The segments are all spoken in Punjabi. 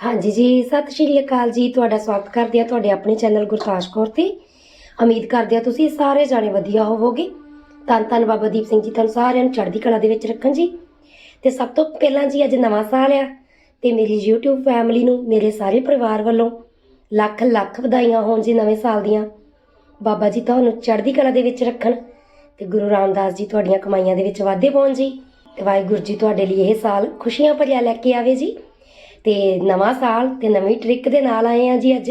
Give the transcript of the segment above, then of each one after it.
ਹਾਂਜੀ ਜੀ, ਸਤਿ ਸ਼੍ਰੀ ਅਕਾਲ ਜੀ, ਤੁਹਾਡਾ ਸਵਾਗਤ ਕਰਦੇ ਆ ਤੁਹਾਡੇ ਆਪਣੇ ਚੈਨਲ ਗੁਰਤਾਜ ਕੌਰ ਤੇ। ਉਮੀਦ ਕਰਦੇ ਆ ਤੁਸੀਂ ਸਾਰੇ ਜਾਣੇ ਵਧੀਆ ਹੋਵੋਗੇ। ਧੰਨ ਧੰਨ ਬਾਬਾ ਦੀਪ ਸਿੰਘ ਜੀ, ਤੁਹਾਨੂੰ ਸਾਰਿਆਂ ਨੂੰ ਚੜ੍ਹਦੀ ਕਲਾ ਦੇ ਵਿੱਚ ਰੱਖਣ ਜੀ। ਤੇ ਸਭ ਤੋਂ ਪਹਿਲਾਂ ਜੀ, ਅੱਜ ਨਵਾਂ ਸਾਲ ਆ ਤੇ ਮੇਰੀ YouTube ਫੈਮਿਲੀ ਨੂੰ, ਮੇਰੇ ਸਾਰੇ ਪਰਿਵਾਰ ਵੱਲੋਂ ਲੱਖ ਲੱਖ ਵਧਾਈਆਂ ਹੋਣ ਜੀ ਨਵੇਂ ਸਾਲ ਦੀਆਂ। ਬਾਬਾ ਜੀ, ਤੁਹਾਨੂੰ ਚੜ੍ਹਦੀ ਕਲਾ ਦੇ ਵਿੱਚ ਰੱਖਣ ਤੇ ਗੁਰੂ ਰਾਮਦਾਸ ਜੀ ਤੁਹਾਡੀਆਂ ਕਮਾਈਆਂ ਦੇ ਵਿੱਚ ਵਾਧੇ ਪਾਉਣ ਜੀ। ਤੇ ਵਾਹਿਗੁਰੂ ਜੀ, ਤੁਹਾਡੇ ਲਈ ਇਹ ਸਾਲ ਖੁਸ਼ੀਆਂ ਭਰਿਆ ਲੈ ਕੇ ਆਵੇ ਜੀ। ਤੇ ਨਵਾਂ ਸਾਲ ਤੇ ਨਵੀਂ ਟ੍ਰਿਕ ਦੇ ਨਾਲ ਆਏ ਆ ਜੀ ਅੱਜ।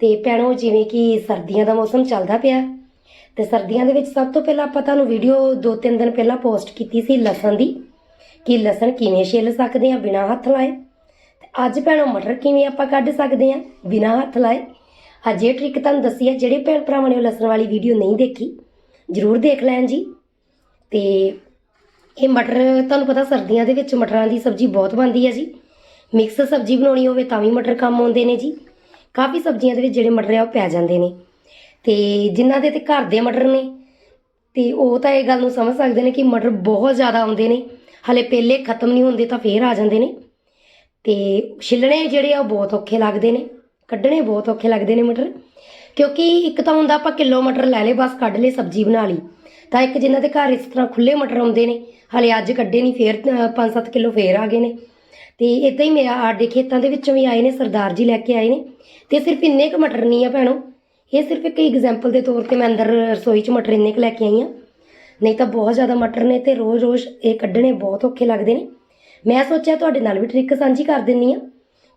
ਤੇ ਭੈਣੋ, ਜਿਵੇਂ ਕਿ ਸਰਦੀਆਂ ਦਾ ਮੌਸਮ ਚੱਲਦਾ ਪਿਆ, ਤੇ ਸਰਦੀਆਂ ਦੇ ਵਿੱਚ ਸਭ ਤੋਂ ਪਹਿਲਾਂ ਆਪਾਂ ਤੁਹਾਨੂੰ ਵੀਡੀਓ ਦੋ ਤਿੰਨ ਦਿਨ ਪਹਿਲਾਂ ਪੋਸਟ ਕੀਤੀ ਸੀ ਲਸਣ ਦੀ, ਕਿ ਲਸਣ ਕਿਵੇਂ ਛਿੱਲ ਸਕਦੇ ਆ ਬਿਨਾਂ ਹੱਥ ਲਾਏ। ਤੇ ਅੱਜ ਭੈਣੋ, ਮਟਰ ਕਿਵੇਂ ਆਪਾਂ ਕੱਢ ਸਕਦੇ ਆ ਬਿਨਾਂ ਹੱਥ ਲਾਏ। ਅੱਜ ਇਹ ਟ੍ਰਿਕ ਤੁਹਾਨੂੰ ਦੱਸੀ ਆ, ਜਿਹੜੇ ਭੈਣ ਭਰਾਵਾਂ ਨੇ ਉਹ ਲਸਣ ਵਾਲੀ ਵੀਡੀਓ ਨਹੀਂ ਦੇਖੀ, ਜਰੂਰ ਦੇਖ ਲੈਣ ਜੀ। ਤੇ ਇਹ ਮਟਰ, ਤੁਹਾਨੂੰ ਪਤਾ ਸਰਦੀਆਂ ਦੇ ਵਿੱਚ ਮਟਰਾਂ ਦੀ ਸਬਜ਼ੀ ਬਹੁਤ ਬਣਦੀ ਹੈ ਜੀ। ਮਿਕਸ ਸਬਜ਼ੀ ਬਣਾਉਣੀ ਹੋਵੇ ਤਾਂ ਵੀ ਮਟਰ ਕੰਮ ਆਉਂਦੇ ਨੇ ਜੀ। ਕਾਫੀ ਸਬਜ਼ੀਆਂ ਦੇ ਵਿੱਚ ਜਿਹੜੇ ਮਟਰ ਆ ਉਹ ਪੈ ਜਾਂਦੇ ਨੇ। ਤੇ ਜਿਨ੍ਹਾਂ ਦੇ ਤੇ ਘਰ ਦੇ ਮਟਰ ਨੇ, ਤੇ ਉਹ ਤਾਂ ਇਹ ਗੱਲ ਨੂੰ ਸਮਝ ਸਕਦੇ ਨੇ ਕਿ ਮਟਰ ਬਹੁਤ ਜ਼ਿਆਦਾ ਆਉਂਦੇ ਨੇ। ਹਲੇ ਪਹਿਲੇ ਖਤਮ ਨਹੀਂ ਹੁੰਦੇ ਤਾਂ ਫੇਰ ਆ ਜਾਂਦੇ ਨੇ। ਤੇ ਛਿੱਲਣੇ ਜਿਹੜੇ ਆ ਉਹ ਬਹੁਤ ਔਖੇ ਲੱਗਦੇ ਨੇ, ਕੱਢਣੇ ਬਹੁਤ ਔਖੇ ਲੱਗਦੇ ਨੇ ਮਟਰ। ਕਿਉਂਕਿ ਇੱਕ ਤਾਂ ਹੁੰਦਾ ਆਪਾਂ ਕਿਲੋ ਮਟਰ ਲੈ ਲਏ, ਬਸ ਕੱਢ ਲਏ, ਸਬਜ਼ੀ ਬਣਾ ਲਈ। ਤਾਂ ਇੱਕ ਜਿਨ੍ਹਾਂ ਦੇ ਘਰ ਇਸ ਤਰ੍ਹਾਂ ਖੁੱਲੇ ਮਟਰ ਆਉਂਦੇ ਨੇ, ਹਲੇ ਅੱਜ ਕੱਢੇ ਨਹੀਂ, ਫੇਰ 5-7 ਕਿਲੋ ਫੇਰ ਆ ਗਏ ਨੇ। ਤੇ ਇਦਾਂ ਹੀ ਮੇਰਾ ਆਡੇ ਖੇਤਾਂ ਦੇ ਵਿੱਚੋਂ ਵੀ ਆਏ ਨੇ, ਸਰਦਾਰ ਜੀ ਲੈ ਕੇ ਆਏ ਨੇ। ਤੇ ਸਿਰਫ ਇੰਨੇ ਕੁ ਮਟਰ ਨਹੀਂ ਆ ਭੈਣੋ। ਇਹ ਸਿਰਫ ਇੱਕ ਐਗਜ਼ਾਮਪਲ ਦੇ ਤੌਰ ਤੇ ਮੈਂ ਅੰਦਰ ਰਸੋਈ 'ਚ ਮਟਰ ਇੰਨੇ ਕੁ ਲੈ ਕੇ ਆਈ ਆ ਨਹੀਂ ਤਾਂ ਬਹੁਤ ਜ਼ਿਆਦਾ ਮਟਰ ਨੇ ਤੇ ਰੋਜ਼-ਰੋਜ਼ ਇਹ ਕੱਢਣੇ ਬਹੁਤ ਔਖੇ ਲੱਗਦੇ ਨੇ। ਮੈਂ ਸੋਚਿਆ ਤੁਹਾਡੇ ਨਾਲ ਵੀ ਟ੍ਰਿਕ ਸਾਂਝੀ ਕਰ ਦਿੰਨੀ ਆ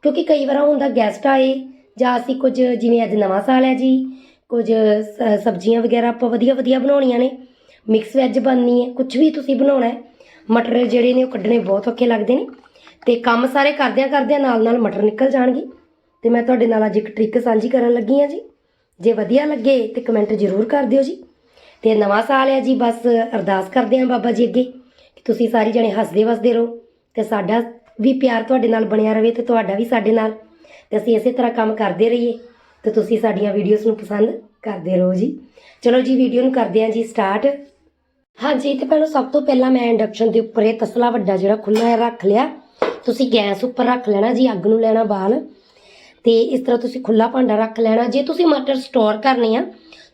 ਕਿਉਂਕਿ ਕਈ ਵਾਰ ਹੁੰਦਾ ਗੈਸਟ ਆਏ, ਜਾਂ ਅਸੀਂ ਕੁਝ ਜਿਵੇਂ ਅੱਜ ਨਵਾਂ ਸਾਲ ਹੈ ਜੀ, ਕੁਝ ਸ- ਸਬਜ਼ੀਆਂ ਵਗੈਰਾ ਆਪਾਂ ਵਧੀਆ ਵਧੀਆ ਬਣਾਉਣੀਆਂ ਨੇ। ਮਿਕਸ ਵੈਜ ਬਣਨੀ ਹੈ ਕੁਝ ਵੀ ਤੁਸੀਂ ਬਣਾਉਣਾ ਹੈ, ਮਟਰ ਜਿਹੜੇ ਨੇ ਉਹ ਕੱਢਣੇ ਬਹੁਤ ਔਖੇ ਲੱਗਦੇ ਨੇ। ਤੇ ਕੰਮ ਸਾਰੇ ਕਰਦਿਆਂ ਕਰਦਿਆਂ ਨਾਲ ਨਾਲ ਮਟਰ ਨਿਕਲ ਜਾਣਗੇ। ਤੇ ਮੈਂ ਤੁਹਾਡੇ ਨਾਲ ਅੱਜ ਇੱਕ ਟ੍ਰਿਕ ਸਾਂਝੀ ਕਰਨ ਲੱਗੀ ਆ ਜੀ। ਜੇ ਵਧੀਆ ਲੱਗੇ ਤੇ ਕਮੈਂਟ ਜ਼ਰੂਰ ਕਰ ਦਿਓ ਜੀ। ਤੇ ਨਵਾਂ ਸਾਲ ਹੈ ਜੀ, ਬਸ ਅਰਦਾਸ ਕਰਦੇ ਆਂ ਬਾਬਾ ਜੀ ਅੱਗੇ ਕਿ ਤੁਸੀਂ ਸਾਰੇ ਜਣੇ ਹੱਸਦੇ ਵਸਦੇ ਰਹੋ ਤੇ ਸਾਡਾ ਵੀ ਪਿਆਰ ਤੁਹਾਡੇ ਨਾਲ ਬਣਿਆ ਰਵੇ ਤੇ ਤੁਹਾਡਾ ਵੀ ਸਾਡੇ ਨਾਲ। ਤੇ ਅਸੀਂ ਇਸੇ ਤਰ੍ਹਾਂ ਕੰਮ ਕਰਦੇ ਰਹੀਏ ਤੇ ਤੁਸੀਂ ਸਾਡੀਆਂ ਵੀਡੀਓਜ਼ ਨੂੰ ਪਸੰਦ ਕਰਦੇ ਰਹੋ ਜੀ। ਚਲੋ ਜੀ ਵੀਡੀਓ ਨੂੰ ਕਰਦੇ ਆਂ ਜੀ ਸਟਾਰਟ ਹਾਂਜੀ, ਤੇ ਪਹਿਲਾਂ ਸਭ ਤੋਂ ਪਹਿਲਾਂ ਮੈਂ ਇੰਡਕਸ਼ਨ ਦੇ ਉੱਪਰ ਇਹ ਤਸਲਾ ਵੱਡਾ ਜਿਹੜਾ ਖੁੱਲਾ ਹੈ ਰੱਖ ਲਿਆ। ਤੁਸੀਂ ਗੈਸ ਉੱਪਰ ਰੱਖ ਲੈਣਾ ਜੀ ਅੱਗ ਨੂੰ ਲੈਣਾ ਬਾਲ ਤੇ ਇਸ ਤਰ੍ਹਾਂ ਤੁਸੀਂ ਖੁੱਲਾ ਭਾਂਡਾ ਰੱਖ ਲੈਣਾ। ਜੇ ਤੁਸੀਂ ਮਟਰ ਸਟੋਰ ਕਰਨੇ ਆ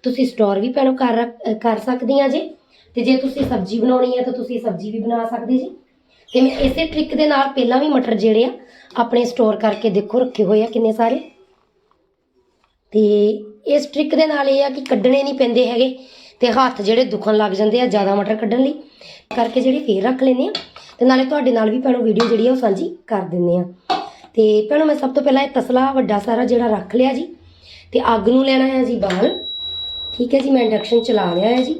ਤੁਸੀਂ ਸਟੋਰ ਵੀ ਭੈਣੋ ਕਰ ਰੱਖ- ਅ, ਕਰ ਸਕਦੀਆਂ ਜੇ। ਤੇ ਜੇ ਤੁਸੀਂ ਸਬਜ਼ੀ ਬਣਾਉਣੀ ਹੈ ਤਾਂ ਤੁਸੀਂ ਸਬਜ਼ੀ ਵੀ ਬਣਾ ਸਕਦੇ ਜੀ। ਤੇ ਮੈਂ ਇਸੇ ਟ੍ਰਿਕ ਦੇ ਨਾਲ ਪਹਿਲਾਂ ਵੀ ਮਟਰ ਜਿਹੜੇ ਆ ਆਪਣੇ ਸਟੋਰ ਕਰਕੇ ਦੇਖੋ ਰੱਖੇ ਹੋਏ ਆ ਕਿੰਨੇ ਸਾਰੇ। ਤੇ ਇਸ ਟ੍ਰਿਕ ਦੇ ਨਾਲ ਇਹ ਆ ਕਿ ਕੱਢਣੇ ਨਹੀਂ ਪੈਂਦੇ ਹੈਗੇ। ਤੇ ਹੱਥ ਜਿਹੜੇ ਦੁਖਣ ਲੱਗ ਜਾਂਦੇ ਆ ਜ਼ਿਆਦਾ ਮਟਰ ਕੱਢਣ ਲਈ। ਕਰਕੇ ਜਿਹੜੀ ਫੇਰ ਰੱਖ ਲੈਂਦੇ ਆ ਤੇ ਨਾਲੇ ਤੁਹਾਡੇ ਨਾਲ ਵੀ ਭੈਣੋ ਵੀਡੀਓ ਜਿਹੜੀ ਆ ਉਹ ਸਾਂਝੀ ਕਰ ਦਿੰਦੇ ਆ। ਤੇ ਭੈਣੋ ਮੈਂ ਸਭ ਤੋਂ ਪਹਿਲਾਂ ਇਹ ਤਸਲਾ ਵੱਡਾ ਸਾਰਾ ਜਿਹੜਾ ਰੱਖ ਲਿਆ ਜੀ। ਤੇ ਅੱਗ ਨੂੰ ਲੈਣਾ ਹੈ ਜੀ ਬਾਹਰ। ਠੀਕ ਹੈ ਜੀ ਮੈਂ ਇੰਡਕਸ਼ਨ ਚਲਾ ਲਿਆ ਹੈ ਜੀ।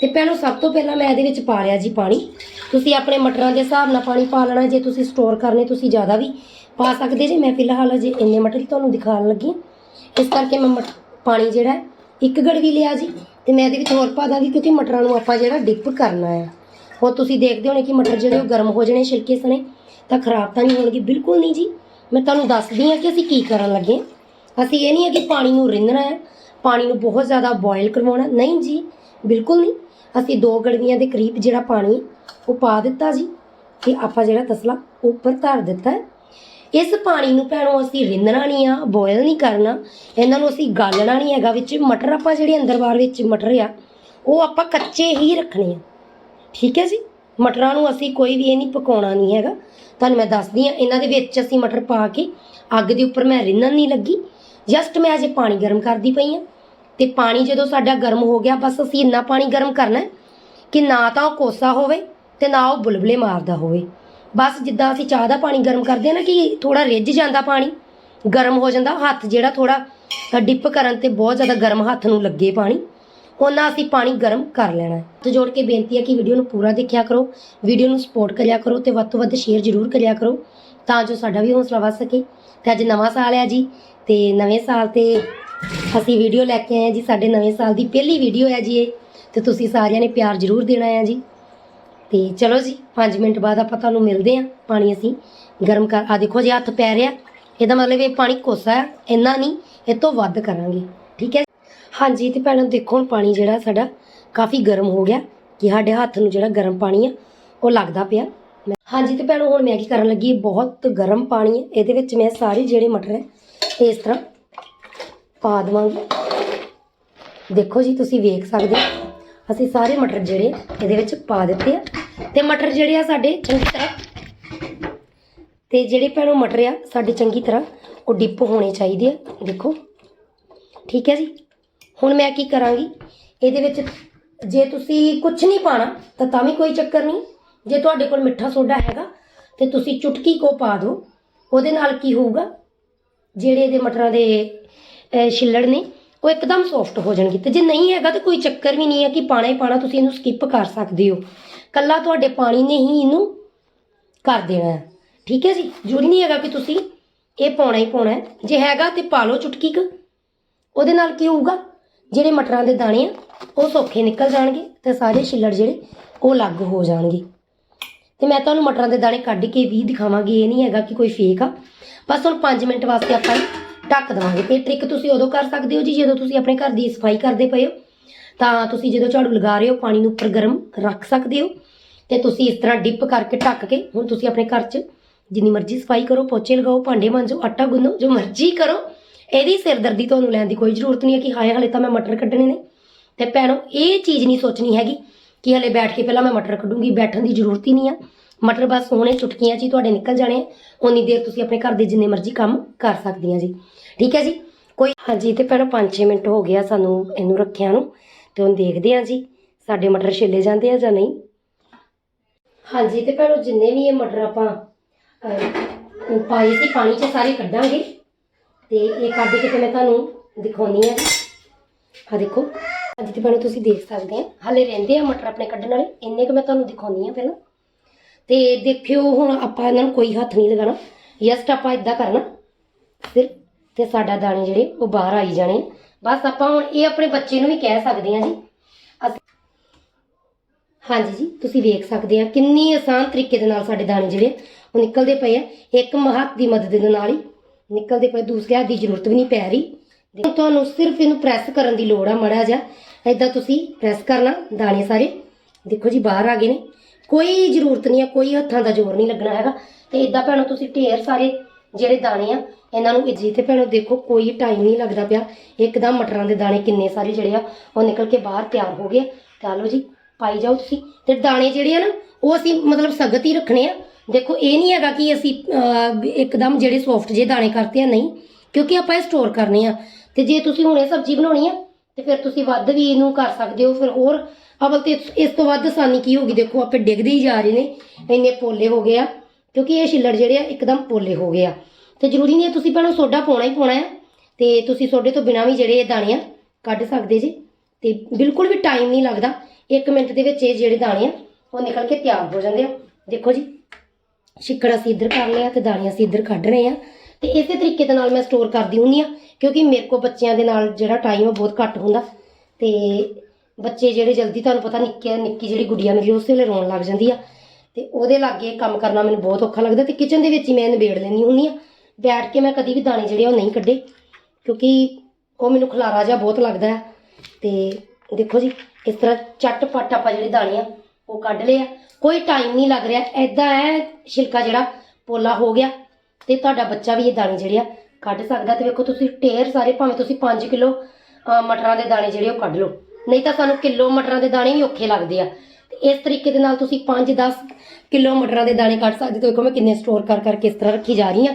ਤੇ ਭੈਣੋ ਸਭ ਤੋਂ ਪਹਿਲਾਂ ਮੈਂ ਇਹਦੇ ਵਿੱਚ ਪਾ ਲਿਆ ਜੀ ਪਾਣੀ। ਤੁਸੀਂ ਆਪਣੇ ਮਟਰਾਂ ਦੇ ਹਿਸਾਬ ਨਾਲ ਪਾਣੀ ਪਾ ਲੈਣਾ ਜੇ ਤੁਸੀਂ ਸਟੋਰ ਕਰਨੇ ਤੁਸੀਂ ਜ਼ਿਆਦਾ ਵੀ ਪਾ ਸਕਦੇ ਜੀ। ਮੈਂ ਫਿਲਹਾਲ ਅਜੇ ਇੰਨੇ ਮਟਰ ਤੁਹਾਨੂੰ ਦਿਖਾਉਣ ਲੱਗੀ ਹਾਂ। ਇਸ ਕਰਕੇ ਮੈਂ ਮਟ- ਪਾਣੀ ਜਿਹੜਾ ਹੈ, ਇੱਕ ਗੜਵੀ ਲਿਆ ਜੀ। ਤੇ ਮੈਂ ਇਹਦੇ ਵਿੱਚ ਹੋਰ ਪਾ ਦਾਂਗੀ ਕਿਉਂਕਿ ਮਟਰਾਂ ਨੂੰ ਆਪਾਂ ਜਿਹੜਾ ਡਿਪ ਕਰਨਾ ਆ। ਹੁਣ ਤੁਸੀਂ ਦੇਖਦੇ ਹੋਣੇ ਕਿ ਮਟਰ ਜਿਹੜੇ ਉਹ ਗਰਮ ਹੋ ਜਾਣੇ ਛਿਲਕੇ ਸਣੇ, ਤਾਂ ਖਰਾਬ ਤਾਂ ਨਹੀਂ ਹੋਣਗੇ। ਬਿਲਕੁਲ ਨਹੀਂ ਜੀ। ਮੈਂ ਤੁਹਾਨੂੰ ਦੱਸਦੀ ਹਾਂ ਕਿ ਅਸੀਂ ਕੀ ਕਰਨ ਲੱਗੇ ਹਾਂ। ਅਸੀਂ ਇਹ ਨਹੀਂ ਹੈ ਕਿ ਪਾਣੀ ਨੂੰ ਰਿੰਨਣਾ ਹੈ। ਪਾਣੀ ਨੂੰ ਬਹੁਤ ਜ਼ਿਆਦਾ ਬੋਇਲ ਕਰਵਾਉਣਾ। ਨਹੀਂ ਜੀ, ਬਿਲਕੁਲ ਨਹੀਂ। ਅਸੀਂ ਦੋ ਗੜਵੀਆਂ ਦੇ ਕਰੀਬ ਜਿਹੜਾ ਪਾਣੀ ਉਹ ਪਾ ਦਿੱਤਾ ਜੀ। ਤੇ ਆਪਾਂ ਜਿਹੜਾ ਤਸਲਾ ਉੱਪਰ ਧਰ ਦਿੱਤਾ ਹੈ। ਇਸ ਪਾਣੀ ਨੂੰ ਭੈਣੋ ਅਸੀਂ ਰਿੰਨਣਾ ਨਹੀਂ ਆ ਬੋਇਲ ਨਹੀਂ ਕਰਨਾ। ਇਹਨਾਂ ਨੂੰ ਅਸੀਂ ਗਾਲਣਾ ਨਹੀਂ ਹੈਗਾ ਵਿੱਚ। ਮਟਰ ਆਪਾਂ ਜਿਹੜੇ ਅੰਦਰ ਬਾਹਰ ਵਿੱਚ ਮਟਰ ਆ, ਉਹ ਆਪਾਂ ਕੱਚੇ ਹੀ ਰੱਖਣੇ ਆ। ਠੀਕ ਹੈ ਜੀ? ਮਟਰਾਂ ਨੂੰ ਅਸੀਂ ਕੋਈ ਵੀ ਇਹ ਨਹੀਂ ਪਕਾਉਣਾ ਨਹੀਂ ਹੈਗਾ। ਤੁਹਾਨੂੰ ਮੈਂ ਦੱਸਦੀ ਆ ਇਹਨਾਂ ਦੇ ਵਿੱਚ ਅਸੀਂ ਮਟਰ ਪਾ ਕੇ ਅੱਗ ਦੇ ਉੱਪਰ ਮੈਂ ਰਿੰਨਣ ਨਹੀਂ ਲੱਗੀ। ਜਸਟ ਮੈਂ ਅਜੇ ਪਾਣੀ ਗਰਮ ਕਰਦੀ ਪਈ ਆ ਤੇ ਪਾਣੀ ਜਦੋਂ ਸਾਡਾ ਗਰਮ ਹੋ ਗਿਆ, ਬਸ ਅਸੀਂ ਇੰਨਾ ਪਾਣੀ ਗਰਮ ਕਰਨਾ ਕਿ ਨਾ ਤਾਂ ਉਹ ਕੋਸਾ ਹੋਵੇ ਤੇ ਨਾ ਉਹ ਬੁਲਬੁਲੇ ਮਾਰਦਾ ਹੋਵੇ। ਬਸ ਜਿੱਦਾਂ ਅਸੀਂ ਚਾਹ ਦਾ ਪਾਣੀ ਗਰਮ ਕਰਦੇ ਆ ਨਾ ਕਿ ਥੋੜਾ ਰਿੱਝ ਜਾਂਦਾ ਪਾਣੀ, ਗਰਮ ਹੋ ਜਾਂਦਾ, ਹੱਥ ਜਿਹੜਾ ਥੋੜਾ ਡਿਪ ਕਰਨ ਤੇ ਬਹੁਤ ਜ਼ਿਆਦਾ ਗਰਮ ਹੱਥ ਨੂੰ ਲੱਗੇ ਪਾਣੀ। ਉਹਨਾਂ ਅਸੀਂ ਪਾਣੀ ਗਰਮ ਕਰ ਲੈਣਾ ਹੈ। ਤੇ ਜੋੜ ਕੇ ਬੇਨਤੀ ਹੈ ਕਿ ਵੀਡੀਓ ਨੂੰ ਪੂਰਾ ਦੇਖਿਆ ਕਰੋ, ਵੀਡੀਓ ਨੂੰ ਸਪੋਰਟ ਕਰਿਆ ਕਰੋ ਤੇ ਵੱਧ ਤੋਂ ਵੱਧ ਸ਼ੇਅਰ ਜ਼ਰੂਰ ਕਰਿਆ ਕਰੋ ਤਾਂ ਜੋ ਸਾਡਾ ਵੀ ਹੌਸਲਾ ਵੱਧ ਸਕੇ। ਤੇ ਅੱਜ ਨਵਾਂ ਸਾਲ ਹੈ ਜੀ ਤੇ ਨਵੇਂ ਸਾਲ ਤੇ ਅਸੀਂ ਵੀਡੀਓ ਲੈ ਕੇ ਆਏ ਹਾਂ ਜੀ, ਸਾਡੇ ਨਵੇਂ ਸਾਲ ਦੀ ਪਹਿਲੀ ਵੀਡੀਓ ਹੈ ਜੀ ਇਹ ਤੇ ਤੁਸੀਂ ਸਾਰਿਆਂ ਨੇ ਪਿਆਰ ਜ਼ਰੂਰ ਦੇਣਾ ਹੈ ਜੀ। ਤੇ ਚਲੋ ਜੀ 5 ਮਿੰਟ ਬਾਅਦ ਆਪਾਂ ਤੁਹਾਨੂੰ ਮਿਲਦੇ ਹਾਂ ਪਾਣੀ ਅਸੀਂ ਗਰਮ ਕਰ ਆ ਦੇਖੋ ਜੀ, ਹੱਥ ਪੈ ਰਿਹਾ। ਇਹਦਾ ਮਤਲਬ ਇਹ ਪਾਣੀ ਕੋਸਾ ਹੈ, ਇੰਨਾ ਨਹੀਂ, ਇਹ ਤੋਂ ਵੱਧ ਕਰਾਂਗੇ, ਠੀਕ ਹੈ? ਹਾਂਜੀ, ਤੇ ਭੈਣੋ, ਦੇਖੋ ਹੁਣ ਪਾਣੀ ਜਿਹੜਾ ਸਾਡਾ ਕਾਫੀ ਗਰਮ ਹੋ ਗਿਆ, ਕਿ ਸਾਡੇ ਹੱਥ ਨੂੰ ਜਿਹੜਾ ਗਰਮ ਪਾਣੀ ਆ, ਉਹ ਲੱਗਦਾ ਪਿਆ। ਮੈਂ- ਹਾਂਜੀ, ਤੇ ਭੈਣੋ, ਹੁਣ ਮੈਂ ਕੀ ਕਰਨ ਲੱਗੀ, ਬਹੁਤ ਗਰਮ ਪਾਣੀ ਹੈ, ਇਹਦੇ ਵਿੱਚ ਮੈਂ ਸਾਰੇ ਜਿਹੜੇ ਮਟਰ ਹੈ ਇਸ ਤਰ੍ਹਾਂ ਪਾ ਦੇਵਾਂਗੀ। ਦੇਖੋ ਜੀ, ਤੁਸੀਂ ਵੇਖ ਸਕਦੇ ਹੋ, ਅਸੀਂ ਸਾਰੇ ਮਟਰ ਜਿਹੜੇ ਇਹਦੇ ਵਿੱਚ ਪਾ ਦਿੱਤੇ ਆ। ਤੇ ਮਟਰ ਜਿਹੜੇ ਆ ਸਾਡੇ ਚੰਗੀ ਤਰ੍ਹਾਂ ਤੇ ਜਿਹੜੇ ਭੈਣੋ ਮਟਰ ਆ, ਸਾਡੇ ਚੰਗੀ ਤਰ੍ਹਾਂ ਉਹ ਡਿਪ ਹੋਣੇ ਚਾਹੀਦੇ ਆ, ਦੇਖੋ। ਠੀਕ ਹੈ ਜੀ? ਹੁਣ ਮੈਂ ਕੀ ਕਰਾਂਗੀ? ਇਹਦੇ ਵਿੱਚ ਜੇ ਤੁਸੀਂ ਕੁਝ ਨਹੀਂ ਪਾਣਾ, ਤਾਂ ਤਾਂ ਵੀ ਕੋਈ ਚੱਕਰ ਨਹੀਂ। ਜੇ ਤੁਹਾਡੇ ਕੋਲ ਮਿੱਠਾ ਸੋਡਾ ਹੈਗਾ, ਤੇ ਤੁਸੀਂ ਚੁਟਕੀ ਕੋ ਪਾ ਦਿਓ। ਉਹਦੇ ਨਾਲ ਕੀ ਹੋਊਗਾ? ਜਿਹੜੇ ਇਹਦੇ ਮਟਰਾਂ ਦੇ ਛਿੱਲੜ ਨੇ, ਉਹ ਇੱਕਦਮ ਸੌਫਟ ਹੋ ਜਾਣਗੇ। ਤੇ ਜੇ ਨਹੀਂ ਹੈਗਾ, ਤਾਂ ਕੋਈ ਚੱਕਰ ਵੀ ਨਹੀਂ ਹੈ ਕਿ ਪਾਣਾ ਹੀ ਪਾਣਾ, ਤੁਸੀਂ ਇਹਨੂੰ ਸਕਿਪ ਕਰ ਸਕਦੇ ਹੋ। ਕੱਲਾ ਤੁਹਾਡੇ ਪਾਣੀ ਨੇ ਹੀ ਇਹਨੂੰ ਕਰ ਦੇਣਾ ਹੈ। ਠੀਕ ਹੈ ਜੀ? ਜ਼ਰੂਰੀ ਨਹੀਂ ਹੈਗਾ ਕਿ ਤੁਸੀਂ ਇਹ ਪਾਉਣਾ ਹੀ ਪਾਉਣਾ ਹੈ। ਜੇ ਹੈਗਾ ਤੇ ਪਾ ਲਓ ਚੁਟਕੀ ਕੁ। ਉਹਦੇ ਨਾਲ ਕੀ ਹੋਊਗਾ? ਜਿਹੜੇ ਮਟਰਾਂ ਦੇ ਦਾਣੇ ਆ, ਉਹ ਸੌਖੇ ਨਿਕਲ ਜਾਣਗੇ ਤੇ ਸਾਰੇ ਛਿੱਲੜ ਜਿਹੜੇ, ਉਹ ਅਲੱਗ ਹੋ ਜਾਣਗੇ। ਤੇ ਮੈਂ ਤੁਹਾਨੂੰ ਮਟਰਾਂ ਦੇ ਦਾਣੇ ਕੱਢ ਕੇ ਵੀ ਦਿਖਾਵਾਂਗੀ। ਇਹ ਨਹੀਂ ਹੈਗਾ ਕਿ ਕੋਈ ਫੇਕ ਆ। ਬਸ ਹੁਣ 5 ਮਿੰਟ ਵਾਸਤੇ ਆਪਾਂ ਇਹਨੂੰ ਢੱਕ ਦੇਵਾਂਗੇ। ਤੇ ਟ੍ਰਿਕ ਤੁਸੀਂ ਉਦੋਂ ਕਰ ਸਕਦੇ ਹੋ ਜੀ, ਜਦੋਂ ਤੁਸੀਂ ਆਪਣੇ ਘਰ ਦੀ ਸਫ਼ਾਈ ਕਰਦੇ ਪਏ ਹੋ। ਤਾਂ ਤੁਸੀਂ ਜਦੋਂ ਝਾੜੂ ਲਗਾ ਰਹੇ ਹੋ, ਪਾਣੀ ਨੂੰ ਉੱਪਰ ਗਰਮ ਰੱਖ ਸਕਦੇ ਹੋ ਤੇ ਤੁਸੀਂ ਇਸ ਤਰ੍ਹਾਂ ਡਿਪ ਕਰਕੇ ਢੱਕ ਕੇ ਹੁਣ ਤੁਸੀਂ ਆਪਣੇ ਘਰ 'ਚ ਜਿੰਨੀ ਮਰਜ਼ੀ ਸਫ਼ਾਈ ਕਰੋ, ਪੋਚੇ ਲਗਾਓ, ਭਾਂਡੇ ਮਾਂਜੋ, ਆਟਾ ਗੁੰਨੋ, ਜੋ ਮਰਜ਼ੀ ਕਰੋ, ਇਹਦੀ ਸਿਰਦਰਦੀ ਤੁਹਾਨੂੰ ਲੈਣ ਦੀ ਕੋਈ ਜ਼ਰੂਰਤ ਨਹੀਂ ਹੈ ਕਿ ਹਾਏ, ਹਲੇ ਤਾਂ ਮੈਂ ਮਟਰ ਕੱਢਣੇ ਨੇ। ਤੇ ਭੈਣੋ, ਇਹ ਚੀਜ਼ ਨਹੀਂ ਸੋਚਣੀ ਹੈਗੀ ਕਿ ਹਲੇ ਬੈਠ ਕੇ ਪਹਿਲਾਂ ਮੈਂ ਮਟਰ ਕੱਢੂੰਗੀ, ਬੈਠਣ ਦੀ ਜ਼ਰੂਰਤ ਹੀ ਨਹੀਂ ਆ। ਮਟਰ ਬਸ ਹੁਣੇ ਚੁਟਕੀਆਂ 'ਚ ਹੀ ਤੁਹਾਡੇ ਨਿਕਲ ਜਾਣੇ ਆ। ਉਨੀ ਦੇਰ ਤੁਸੀਂ ਆਪਣੇ ਘਰ ਦੇ ਜਿੰਨੇ ਮਰਜ਼ੀ ਕੰਮ ਕਰ ਸਕਦੀਆਂ ਜੀ। ਠੀਕ ਹੈ ਜੀ? ਕੋਈ ਹਾਂਜੀ, ਤੇ ਭੈਣੋ 5-6 ਮਿੰਟ ਹੋ ਗਿਆ ਸਾਨੂੰ ਇਹਨੂੰ ਰੱਖਿਆ ਨੂੰ। ਤੇ ਹੁਣ ਦੇਖਦੇ ਹਾਂ ਜੀ ਸਾਡੇ ਮਟਰ ਛਿੱਲੇ ਜਾਂਦੇ ਆ ਜਾਂ ਨਹੀਂ। ਹਾਂਜੀ ਤੇ ਭੈਣੋ ਜਿੰਨੇ ਵੀ ਇਹ ਮਟਰ ਆਪਾਂ ਅਹ, ਪਾਏ ਸੀ ਪਾਣੀ 'ਚ ਸਾਰੇ ਕੱਢਾਂਗੇ। ਤੇ ਇਹ ਕੱਢ ਕੇ ਤੇ ਮੈਂ ਤੁਹਾਨੂੰ ਦਿਖਾਉਣੀ ਆ ਆ ਦੇਖੋ। ਅੱਜ ਤੇ ਭੈਣੋ ਤੁਸੀਂ ਦੇਖ ਸਕਦੇ ਆ ਹਾਲੇ ਰਹਿੰਦੇ ਆ ਮਟਰ ਆਪਣੇ ਕੱਢਣ ਵਾਲੇ। ਇੰਨੇ ਕੁ ਮੈਂ ਤੁਹਾਨੂੰ ਦਿਖਾਉਣੀ ਆ ਪਹਿਲਾਂ। ਤੇ ਦੇਖਿਓ ਹੁਣ ਆਪਾਂ ਇਹਨਾਂ ਨੂੰ ਕੋਈ ਹੱਥ ਨਹੀਂ ਲਗਾਉਣਾ। ਜਸਟ ਆਪਾਂ ਇਦਾਂ ਕਰਨਾ। ਫਿਰ ਤੇ ਸਾਡਾ ਦਾਣੇ ਜਿਹੜੇ ਉਹ ਬਾਹਰ ਆਈ ਜਾਣੇ ਆ। ਬਸ ਆਪਾਂ ਹੁਣ ਇਹ ਆਪਣੇ ਬੱਚੇ ਨੂੰ ਵੀ ਕਹਿ ਸਕਦੇ ਹਾਂ ਜੀ। ਅਸੀਂ ਹਾਂਜੀ ਜੀ ਤੁਸੀਂ ਵੇਖ ਸਕਦੇ ਆ ਕਿੰਨੀ ਆਸਾਨ ਤਰੀਕੇ ਦੇ ਨਾਲ ਸਾਡੇ ਦਾਣੇ ਜਿਹੜੇ ਉਹ ਨਿਕਲਦੇ ਪਏ ਆ। ਇੱਕ ਹੱਥ ਦੀ ਮਦਦ ਦੇ ਨਾਲ ਹੀ ਨਿਕਲਦੇ ਪਏ। ਦੂਸਰੇ ਹੱਥ ਦੀ ਜ਼ਰੂਰਤ ਵੀ ਨਹੀਂ ਪੈ ਰਹੀ। ਦੇਖੋ, ਤੁਹਾਨੂੰ ਸਿਰਫ ਇਹਨੂੰ ਪ੍ਰੈਸ ਕਰਨ ਦੀ ਲੋੜ ਆ ਮੜਾ ਜਾ ਐਦਾਂ ਤੁਸੀਂ ਪ੍ਰੈਸ ਕਰਨਾ ਦਾਣੇ ਸਾਰੇ। ਦੇਖੋ ਜੀ ਬਾਹਰ ਆ ਗਏ ਨੇ। ਕੋਈ ਜ਼ਰੂਰਤ ਨਹੀਂ ਆ ਕੋਈ ਹੱਥਾਂ ਦਾ ਜ਼ੋਰ ਨਹੀਂ ਲੱਗਣਾ ਹੈਗਾ। ਤੇ ਇਦਾਂ ਭੈਣੋ ਤੁਸੀਂ ਢੇਰ ਸਾਰੇ ਜਿਹੜੇ ਦਾਣੇ ਆ, ਇਹਨਾਂ ਨੂੰ ਜੀ ਤੇ ਭੈਣੋ, ਦੇਖੋ ਕੋਈ ਟਾਈਮ ਨਹੀਂ ਲੱਗਦਾ ਪਿਆ। ਇੱਕਦਮ ਮਟਰਾਂ ਦੇ ਦਾਣੇ ਕਿੰਨੇ ਸਾਰੇ ਜਿਹੜੇ ਆ, ਉਹ ਨਿਕਲ ਕੇ ਬਾਹਰ ਤਿਆਰ ਹੋ ਗਏ ਤੇ ਆ ਲਓ ਜੀ, ਪਾਈ ਜਾਓ ਤੁਸੀਂ। ਤੇ ਦਾਣੇ ਜਿਹੜੇ ਆ ਨਾ, ਉਹ ਅਸੀਂ ਮਤਲਬ ਸਖਤ ਹੀ ਰੱਖਣੇ ਆ। ਦੇਖੋ, ਇਹ ਨਹੀਂ ਹੈਗਾ ਕਿ ਅਸੀਂ ਇੱਕਦਮ ਜਿਹੜੇ ਸੌਫਟ ਜੇ ਦਾਣੇ ਕਰਤੇ ਆ, ਨਹੀਂ। ਕਿਉਂਕਿ ਆਪਾਂ ਇਹ ਸਟੋਰ ਕਰਨੇ ਆ। ਤੇ ਜੇ ਤੁਸੀਂ ਹੁਣੇ ਸਬਜ਼ੀ ਬਣਾਉਣੀ ਆ, ਤੇ ਫਿਰ ਤੁਸੀਂ ਵੱਧ ਵੀ ਇਹਨੂੰ ਕਰ ਸਕਦੇ ਹੋ। ਫਿਰ ਹੋਰ ਅਵਲ ਤੇ ਇਸ ਤੋਂ ਵੱਧ ਆਸਾਨੀ ਕੀ ਹੋਗੀ ਦੇਖੋ ਆਪੇ ਡਿੱਗਦੇ ਹੀ ਜਾ ਰਹੇ ਨੇ। ਇੰਨੇ ਪੋਲੇ ਹੋ ਗਏ ਆ। ਕਿਉਂਕਿ ਇਹ ਛਿੱਲੜ ਜਿਹੜੇ ਆ ਇੱਕਦਮ ਪੋਲੇ ਹੋ ਗਏ ਆ। ਤੇ ਜ਼ਰੂਰੀ ਨਹੀਂ ਹੈ ਤੁਸੀਂ ਪਹਿਲਾਂ ਸੋਡਾ ਪਾਉਣਾ ਹੀ ਪਾਉਣਾ ਹੈ ਤੇ ਤੁਸੀਂ ਸੋਡੇ ਤੋਂ ਬਿਨਾਂ ਵੀ ਜਿਹੜੇ ਇਹ ਦਾਣੇ ਆ ਕੱਢ ਸਕਦੇ ਜੀ। ਤੇ ਬਿਲਕੁਲ ਵੀ ਟਾਈਮ ਨਹੀਂ ਲੱਗਦਾ। 1 ਮਿੰਟ ਦੇ ਵਿੱਚ ਇਹ ਜਿਹੜੇ ਦਾਣੇ ਆ, ਉਹ ਨਿਕਲ ਕੇ ਤਿਆਰ ਹੋ ਜਾਂਦੇ ਆ। ਦੇਖੋ ਜੀ, ਛਿੱਕੜ ਅਸੀਂ ਇੱਧਰ ਕਰ ਲਿਆ ਤੇ ਦਾਣੇ ਅਸੀਂ ਇੱਧਰ ਕੱਢ ਰਹੇ ਆ। ਤੇ ਇਸੇ ਤਰੀਕੇ ਦੇ ਨਾਲ ਮੈਂ ਸਟੋਰ ਕਰਦੀ ਹੁੰਨੀ ਆ, ਕਿਉਂਕਿ ਮੇਰੇ ਕੋਲ ਬੱਚਿਆਂ ਦੇ ਨਾਲ ਜਿਹੜਾ ਟਾਈਮ ਆ ਬਹੁਤ ਘੱਟ ਹੁੰਦਾ। ਤੇ ਬੱਚੇ ਜਿਹੜੇ ਜਲਦੀ ਤੁਹਾਨੂੰ ਪਤਾ ਨਿੱਕੇ ਨਿੱਕੀ ਜਿਹੜੀ ਗੁੱਡੀਆਂ ਨੂੰ ਵੀ ਉਸੇ ਵੇਲੇ ਰੋਣ ਲੱਗ ਜਾਂਦੀ ਆ। ਤੇ ਉਹਦੇ ਲਾਗੇ ਕੰਮ ਕਰਨਾ ਮੈਨੂੰ ਬਹੁਤ ਔਖਾ ਲੱਗਦਾ ਤੇ ਕਿਚਨ ਦੇ ਵਿੱਚ ਹੀ ਮੈਂ ਨਿਬੇੜ ਲੈਂਦੀ ਹੁੰਦੀ ਆ ਬੈਠ ਕੇ ਮੈਂ ਕਦੀ ਵੀ ਦਾਣੇ ਜਿਹੜੇ ਉਹ ਨਹੀਂ ਕੱਢੇ, ਕਿਉਂਕਿ ਉਹ ਮੈਨੂੰ ਖਲਾਰਾ ਜਿਹਾ ਬਹੁਤ ਲੱਗਦਾ ਹੈ। ਤੇ ਦੇਖੋ ਜੀ, ਇਸ ਤਰ੍ਹਾਂ ਚੱਟ-ਪੱਟ ਆਪਾਂ ਜਿਹੜੇ ਦਾਣੇ ਆ, ਉਹ ਕੱਢ ਲਏ ਆ। ਕੋਈ ਟਾਈਮ ਨਹੀਂ ਲੱਗ ਰਿਹਾ। ਐਦਾਂ ਹੈ, ਛਿਲਕਾ ਜਿਹੜਾ ਪੋਲਾ ਹੋ ਗਿਆ ਤੇ ਤੁਹਾਡਾ ਬੱਚਾ ਵੀ ਇਹ ਦਾਣੇ ਜਿਹੜੇ ਆ ਕੱਢ ਸਕਦਾ। ਤੇ ਵੇਖੋ ਤੁਸੀਂ ਢੇਰ ਸਾਰੇ, ਭਾਵੇਂ ਤੁਸੀਂ 5 ਕਿਲੋ ਮਟਰਾਂ ਦੇ ਦਾਣੇ ਜਿਹੜੇ ਉਹ ਕੱਢ ਲਓ। ਨਹੀਂ ਤਾਂ ਸਾਨੂੰ ਕਿਲੋ ਮਟਰਾਂ ਦੇ ਦਾਣੇ ਵੀ ਔਖੇ ਲੱਗਦੇ ਆ। ਤੇ ਇਸ ਤਰੀਕੇ ਦੇ ਨਾਲ ਤੁਸੀਂ 5-10 ਕਿਲੋ ਮਟਰਾਂ ਦੇ ਦਾਣੇ ਕੱਢ ਸਕਦੇ ਹੋ। ਦੇਖੋ ਮੈਂ ਕਿੰਨੇ ਸਟੋਰ ਕਰ ਕਰਕੇ ਇਸ ਤਰ੍ਹਾਂ ਰੱਖੀ ਜਾ ਰਹੀ ਆ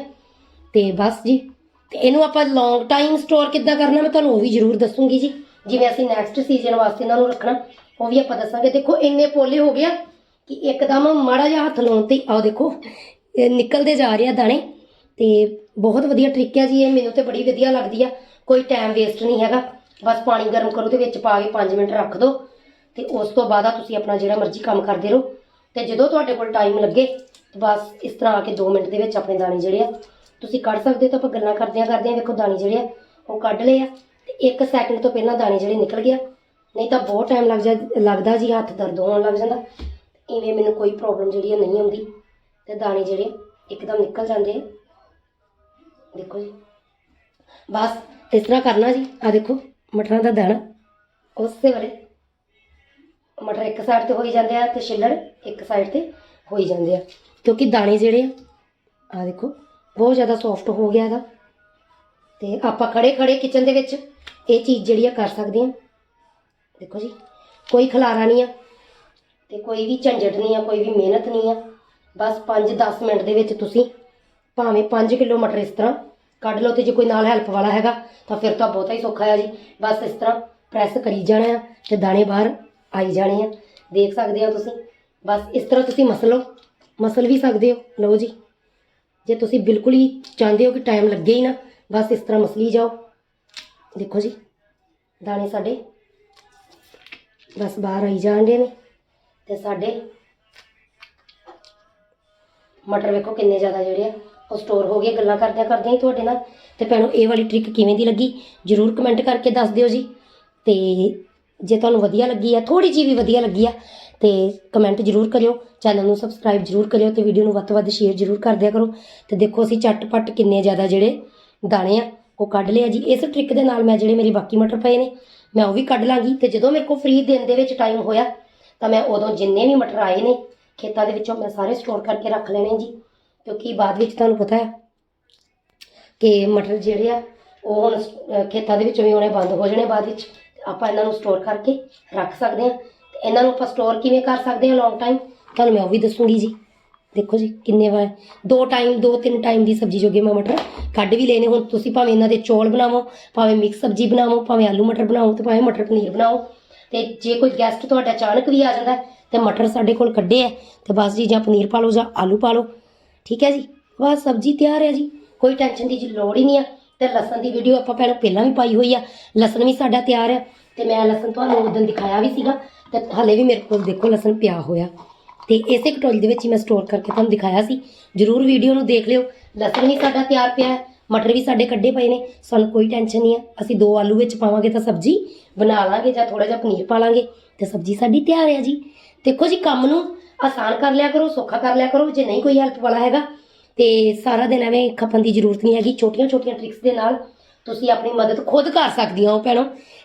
ਤੇ ਬਸ ਜੀ। ਤੇ ਇਹਨੂੰ ਆਪਾਂ ਲੌਂਗ ਟਾਈਮ ਸਟੋਰ ਕਿੱਦਾਂ ਕਰਨਾ ਮੈਂ ਤੁਹਾਨੂੰ ਉਹ ਵੀ ਜ਼ਰੂਰ ਦੱਸੂਗੀ ਜੀ। ਜਿਵੇਂ ਅਸੀਂ ਨੈਕਸਟ ਸੀਜ਼ਨ ਵਾਸਤੇ ਇਹਨਾਂ ਨੂੰ ਰੱਖਣਾ, ਉਹ ਵੀ ਆਪਾਂ ਦੱਸਾਂਗੇ। ਦੇਖੋ ਇੰਨੇ ਪੋਲੇ ਹੋ ਗਿਆ ਕਿ ਇੱਕਦਮ ਮਾੜਾ ਜਿਹਾ ਹੱਥ ਲਾਉਣ ਤੇ ਆਓ ਦੇਖੋ ਨਿਕਲਦੇ ਜਾ ਰਹੇ ਆ ਦਾਣੇ। ਤੇ ਬਹੁਤ ਵਧੀਆ ਟ੍ਰਿਕ ਹੈ ਜੀ ਇਹ, ਮੈਨੂੰ ਤੇ ਬੜੀ ਵਧੀਆ ਲੱਗਦੀ ਆ। ਕੋਈ ਟਾਈਮ ਵੇਸਟ ਨਹੀਂ ਹੈਗਾ। ਬਸ ਪਾਣੀ ਗਰਮ ਕਰੋ ਤੇ ਵਿੱਚ ਪਾ ਕੇ 5 ਮਿੰਟ ਰੱਖ ਦਿਓ ਤੇ ਉਸ ਤੋਂ ਬਾਅਦ ਆ ਤੁਸੀਂ ਆਪਣਾ ਜਿਹੜਾ ਮਰਜ਼ੀ ਕੰਮ ਕਰਦੇ ਰਹੋ। ਤੇ ਜਦੋਂ ਤੁਹਾਡੇ ਕੋਲ ਟਾਈਮ ਲੱਗੇ ਬਸ ਇਸ ਤਰ੍ਹਾਂ ਆ ਕੇ 2 ਮਿੰਟ ਦੇ ਵਿੱਚ ਆਪਣੇ ਦਾਣੇ ਜਿਹੜੇ ਆ, ਤੁਸੀਂ ਕੱਢ ਸਕਦੇ ਹੋ ਤਾਂ ਆਪਾਂ ਗੱਲਾਂ ਕਰਦਿਆਂ ਕਰਦਿਆਂ ਵੇਖੋ ਦਾਣੇ ਜਿਹੜੇ ਆ, ਉਹ ਕੱਢ ਲਏ ਆ। ਤੇ 1 ਸੈਕਿੰਡ ਤੋਂ ਪਹਿਲਾਂ ਦਾਣੇ ਜਿਹੜੇ ਨਿਕਲ ਗਿਆ। ਨਹੀਂ ਤਾਂ ਬਹੁਤ ਟਾਈਮ ਲੱਗ ਜਾ, ਲੱਗਦਾ ਜੀ, ਹੱਥ ਦਰਦ ਹੋਣ ਲੱਗ ਜਾਂਦਾ। ਇਵੇਂ ਮੈਨੂੰ ਕੋਈ ਪ੍ਰੋਬਲਮ ਜਿਹੜੀ ਆ ਨਹੀਂ ਆਉਂਦੀ। ਤੇ ਦਾਣੇ ਜਿਹੜੇ ਇੱਕਦਮ ਨਿਕਲ ਜਾਂਦੇ ਆ। ਦੇਖੋ ਜੀ। ਬਸ ਇਸ ਤਰ੍ਹਾਂ ਕਰਨਾ ਜੀ। ਆ ਦੇਖੋ, ਮਟਰਾਂ ਦਾ ਦਾਣਾ। ਉਸੇ ਵੇਲੇ ਮਟਰ ਇੱਕ ਸਾਈਡ ਤੇ ਹੋਈ ਜਾਂਦੇ ਆ ਤੇ ਛਿੱਲੜ ਇੱਕ ਸਾਈਡ ਤੇ ਹੋਈ ਜਾਂਦੇ ਆ। ਕਿਉਂਕਿ ਦਾਣੇ ਜਿਹੜੇ ਆ ਆ ਦੇਖੋ, ਬਹੁਤ ਜ਼ਿਆਦਾ ਸੌਫਟ ਹੋ ਗਿਆ ਇਹਦਾ। ਤੇ ਆਪਾਂ ਖੜੇ ਖੜੇ ਕਿਚਨ ਦੇ ਵਿੱਚ ਇਹ ਚੀਜ਼ ਜਿਹੜੀ ਆ ਕਰ ਸਕਦੇ ਹਾਂ ਦੇਖੋ ਜੀ, ਕੋਈ ਖਲਾਰਾ ਨਹੀਂ ਆ ਤੇ ਕੋਈ ਵੀ ਝੰਜਟ ਨਹੀਂ ਆ, ਕੋਈ ਵੀ ਮਿਹਨਤ ਨਹੀਂ ਆ। ਬਸ 5-10 ਮਿੰਟ ਦੇ ਵਿੱਚ ਤੁਸੀਂ ਭਾਵੇਂ 5 ਕਿਲੋ ਮਟਰ ਇਸ ਤਰ੍ਹਾਂ ਕੱਢ ਲਓ ਤੇ ਜੇ ਕੋਈ ਨਾਲ ਹੈਲਪ ਵਾਲਾ ਹੈਗਾ ਤਾਂ ਫਿਰ ਤਾਂ ਬਹੁਤਾ ਹੀ ਸੌਖਾ ਆ ਜੀ। ਬਸ ਇਸ ਤਰ੍ਹਾਂ ਪ੍ਰੈਸ ਕਰੀ ਜਾਣਾ ਆ ਤੇ ਦਾਣੇ ਬਾਹਰ ਆਈ ਜਾਣੇ ਆ। ਦੇਖ ਸਕਦੇ ਹੋ ਤੁਸੀਂ। ਬਸ ਇਸ ਤਰ੍ਹਾਂ ਤੁਸੀਂ ਮਸਲੋ ਮਸਲ ਵੀ ਸਕਦੇ ਹੋ। ਲਓ ਜੀ। ਜੇ ਤੁਸੀਂ ਬਿਲਕੁਲ ਹੀ ਚਾਹੁੰਦੇ ਹੋ ਕਿ ਟਾਈਮ ਲੱਗੇ ਹੀ ਨਾ, ਬਸ ਇਸ ਤਰ੍ਹਾਂ ਮਸਲੀ ਜਾਓ। ਦੇਖੋ ਜੀ। ਦਾਣੇ ਸਾਡੇ ਬਸ ਬਾਹਰ ਆਈ ਜਾਂਦੇ ਨੇ। ਤੇ ਸਾਡੇ ਮਟਰ ਵੇਖੋ ਕਿੰਨੇ ਜ਼ਿਆਦਾ ਜਿਹੜੇ ਆ, ਉਹ ਸਟੋਰ ਹੋ ਗਏ। ਗੱਲਾਂ ਕਰਦਿਆਂ ਕਰਦਿਆਂ ਹੀ ਤੁਹਾਡੇ ਨਾਲ। ਤੇ ਭੈਣੋ, ਇਹ ਵਾਲੀ ਟ੍ਰਿਕ ਕਿਵੇਂ ਦੀ ਲੱਗੀ? ਜਰੂਰ ਕਮੈਂਟ ਕਰਕੇ ਦੱਸ ਦਿਓ ਜੀ। ਤੇ ਜੇ ਤੁਹਾਨੂੰ ਵਧੀਆ ਲੱਗੀ ਆ ਥੋੜੀ ਜਿਹੀ ਵੀ ਵਧੀਆ ਲੱਗੀ ਆ, ਤੇ ਕਮੈਂਟ ਜਰੂਰ ਕਰਿਓ ਚੈਨਲ ਨੂੰ ਸਬਸਕ੍ਰਾਈਬ ਜਰੂਰ ਕਰਿਓ ਤੇ ਵੀਡੀਓ ਨੂੰ ਵੱਧ ਤੋਂ ਵੱਧ ਸ਼ੇਅਰ ਜਰੂਰ ਕਰ ਦਿਆ ਕਰੋ। ਤੇ ਦੇਖੋ ਅਸੀਂ ਝੱਟ-ਪੱਟ ਕਿੰਨੇ ਜ਼ਿਆਦਾ ਜਿਹੜੇ ਦਾਣੇ ਆ, ਉਹ ਕੱਢ ਲਿਆ ਜੀ। ਇਸ ਟ੍ਰਿਕ ਦੇ ਨਾਲ ਮੈਂ ਜਿਹੜੇ ਮੇਰੇ ਬਾਕੀ ਮਟਰ ਪਏ ਨੇ, ਮੈਂ ਉਹ ਵੀ ਕੱਢ ਲਾਂਗੀ। ਤੇ ਜਦੋਂ ਮੇਰੇ ਕੋਲ ਫ੍ਰੀ ਦਿਨ ਦੇ ਵਿੱਚ ਟਾਈਮ ਹੋਇਆ, ਤਾਂ ਮੈਂ ਉਦੋਂ ਜਿੰਨੇ ਵੀ ਮਟਰ ਆਏ ਨੇ, ਖੇਤਾਂ ਦੇ ਵਿੱਚੋਂ ਮੈਂ ਸਾਰੇ ਸਟੋਰ ਕਰਕੇ ਰੱਖ ਲੈਣੇ ਜੀ। ਕਿਉਂਕਿ ਬਾਅਦ ਵਿੱਚ ਤੁਹਾਨੂੰ ਪਤਾ ਹੈ ਕਿ ਮਟਰ ਜਿਹੜੇ ਆ, ਉਹ ਹੁਣ ਖੇਤਾਂ ਦੇ ਵਿੱਚੋਂ ਵੀ ਆਉਣੇ ਬੰਦ ਹੋ ਜਾਣੇ ਬਾਅਦ ਵਿੱਚ। ਆਪਾਂ ਇਹਨਾਂ ਨੂੰ ਸਟੋਰ ਕਰਕੇ ਰੱਖ ਸਕਦੇ ਹਾਂ। ਤੇ ਇਹਨਾਂ ਨੂੰ ਆਪਾਂ ਸਟੋਰ ਕਿਵੇਂ ਕਰ ਸਕਦੇ ਹਾਂ ਲੌਂਗ ਟਾਈਮ ਤੁਹਾਨੂੰ ਮੈਂ ਉਹ ਵੀ ਦੱਸੂਗੀ ਜੀ। ਦੇਖੋ ਜੀ ਕਿੰਨੇ ਵਾਰ ਦੋ ਟਾਈਮ ਦੋ ਤਿੰਨ ਟਾਈਮ ਦੀ ਸਬਜ਼ੀ ਜੋਗੇ ਮੈਂ ਮਟਰ ਕੱਢ ਵੀ ਲੈਣੇ ਹੁਣ ਤੁਸੀਂ ਭਾਵੇਂ ਇਹਨਾਂ ਦੇ ਚੌਲ ਬਣਾਵੋ ਭਾਵੇਂ ਮਿਕਸ ਸਬਜ਼ੀ ਬਣਾਵੋ ਭਾਵੇਂ ਆਲੂ ਮਟਰ ਬਣਾਓ ਤੇ ਭਾਵੇਂ ਮਟਰ ਪਨੀਰ ਬਣਾਓ। ਤੇ ਜੇ ਕੋਈ ਗੈਸਟ ਤੁਹਾਡਾ ਅਚਾਨਕ ਵੀ ਆ ਜਾਂਦਾ ਹੈ, ਤੇ ਮਟਰ ਸਾਡੇ ਕੋਲ ਕੱਢੇ ਆ ਤੇ ਬਸ ਜੀ ਜਾਂ ਪਨੀਰ ਪਾ ਲਓ ਜਾਂ ਆਲੂ ਪਾ ਲਓ। ਠੀਕ ਹੈ ਜੀ? ਬਸ ਸਬਜ਼ੀ ਤਿਆਰ ਹੈ ਜੀ। ਕੋਈ ਟੈਨਸ਼ਨ ਦੀ ਜੀ ਲੋੜ ਹੀ ਨਹੀਂ ਆ। ਤੇ ਲਸਣ ਦੀ ਵੀਡੀਓ ਆਪਾਂ ਪਹਿਲਾਂ ਪਹਿਲਾਂ ਵੀ ਪਾਈ ਹੋਈ ਆ। ਲਸਣ ਵੀ ਸਾਡਾ ਤਿਆਰ ਹੈ ਤੇ ਮੈਂ ਲਸਣ ਤੁਹਾਨੂੰ ਉਸ ਦਿਖਾਇਆ ਵੀ ਸੀਗਾ ਤੇ ਹਲੇ ਵੀ ਮੇਰੇ ਕੋਲ ਦੇਖੋ ਲਸਣ ਪਿਆ ਹੋਇਆ। ਤੇ ਇਸੇ ਕਟੋਰੀ ਦੇ ਵਿੱਚ ਹੀ ਮੈਂ ਸਟੋਰ ਕਰਕੇ ਤੁਹਾਨੂੰ ਦਿਖਾਇਆ ਸੀ। ਜਰੂਰ ਵੀਡੀਓ ਨੂੰ ਦੇਖ ਲਿਓ। ਲਸਣ ਵੀ ਸਾਡਾ ਤਿਆਰ ਪਿਆ ਹੈ, ਮਟਰ ਵੀ ਸਾਡੇ ਕੱਢੇ ਪਏ ਨੇ। ਸਾਨੂੰ ਕੋਈ ਟੈਨਸ਼ਨ ਨਹੀਂ ਹੈ ਅਸੀਂ ਦੋ ਆਲੂ ਵਿੱਚ ਪਾਵਾਂਗੇ ਤਾਂ ਸਬਜ਼ੀ ਬਣਾ ਲਾਂਗੇ ਜਾਂ ਥੋੜਾ ਜਿਹਾ ਪਨੀਰ ਪਾ ਲਾਂਗੇ ਤੇ ਸਬਜ਼ੀ ਸਾਡੀ ਤਿਆਰ ਹੈ ਜੀ। ਦੇਖੋ ਜੀ, ਕੰਮ ਨੂੰ ਆਸਾਨ ਕਰ ਲਿਆ ਕਰੋ, ਸੌਖਾ ਕਰ ਲਿਆ ਕਰੋ। ਜੇ ਨਹੀਂ ਕੋਈ ਹੈਲਪ ਵਾਲਾ ਹੈਗਾ ਤੇ ਸਾਰਾ ਦਿਨ ਐਵੇਂ ਖਪਣ ਦੀ ਜ਼ਰੂਰਤ ਨਹੀਂ ਹੈਗੀ। ਛੋਟੀਆਂ ਛੋਟੀਆਂ ਟ੍ਰਿਕਸ ਦੇ ਨਾਲ ਤੁਸੀਂ ਆਪਣੀ ਮਦਦ ਖੁਦ ਕਰ ਸਕਦੀਆਂ ਹੋ ਭੈਣੋ।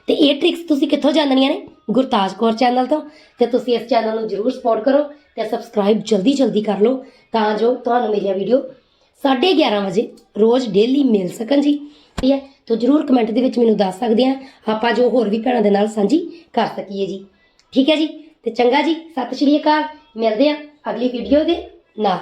ਤੇ ਇਹ ਟ੍ਰਿਕਸ ਤੁਸੀਂ ਕਿੱਥੋਂ ਜਾਣਨੀਆਂ ਨੇ? ਗੁਰਤਾਜ ਕੌਰ ਚੈਨਲ ਤੋਂ। ਤੇ ਤੁਸੀਂ ਇਸ ਚੈਨਲ ਨੂੰ ਜਰੂਰ ਸਪੋਰਟ ਕਰੋ ਤੇ ਸਬਸਕ੍ਰਾਈਬ ਜਲਦੀ ਜਲਦੀ ਕਰ ਲਓ ਤਾਂ ਜੋ ਤੁਹਾਨੂੰ ਮੇਰੀਆਂ ਵੀਡੀਓ 11:30 ਵਜੇ ਰੋਜ਼ ਡੇਲੀ ਮਿਲ ਸਕਣ ਜੀ। ਠੀਕ ਹੈ? ਤਾਂ ਜਰੂਰ ਕਮੈਂਟ ਦੇ ਵਿੱਚ ਮੈਨੂੰ ਦੱਸ ਸਕਦੇ ਆ। ਆਪਾਂ ਜੋ ਹੋਰ ਵੀ ਭੈਣਾਂ ਦੇ ਨਾਲ ਸਾਂਝੀ ਕਰ ਸਕੀਏ ਜੀ। ਠੀਕ ਹੈ ਜੀ? ਤੇ ਚੰਗਾ ਜੀ, ਸਤਿ ਸ਼੍ਰੀ ਅਕਾਲ। ਮਿਲਦੇ ਆ ਅਗਲੀ ਵੀਡੀਓ ਦੇ ਨਾਲ।